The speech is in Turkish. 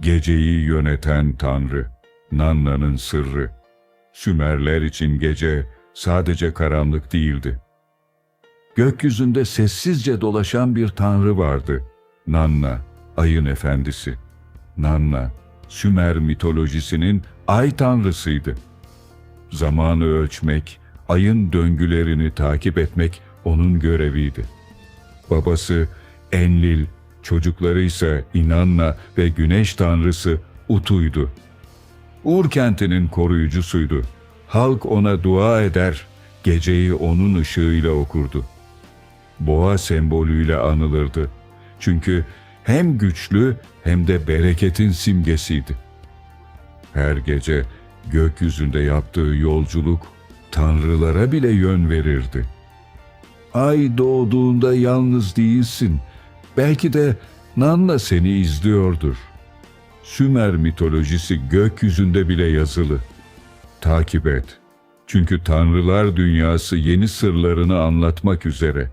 geceyi yöneten tanrı, Nanna'nın sırrı. Sümerler için gece sadece karanlık değildi. Gökyüzünde sessizce dolaşan bir tanrı vardı. Nanna, ayın efendisi. Nanna, Sümer mitolojisinin ay tanrısıydı. Zamanı ölçmek, ayın döngülerini takip etmek onun göreviydi. Babası Enlil, çocukları ise İnanna ve güneş tanrısı Utu'ydu. Ur kentinin koruyucusuydu. Halk ona dua eder, geceyi onun ışığıyla okurdu. Boğa sembolüyle anılırdı. Çünkü hem güçlü hem de bereketin simgesiydi. Her gece gökyüzünde yaptığı yolculuk tanrılara bile yön verirdi. Ay doğduğunda yalnız değilsin. Belki de Nanna seni izliyordur. Sümer mitolojisi gökyüzünde bile yazılı. Takip et. Çünkü tanrılar dünyası yeni sırlarını anlatmak üzere.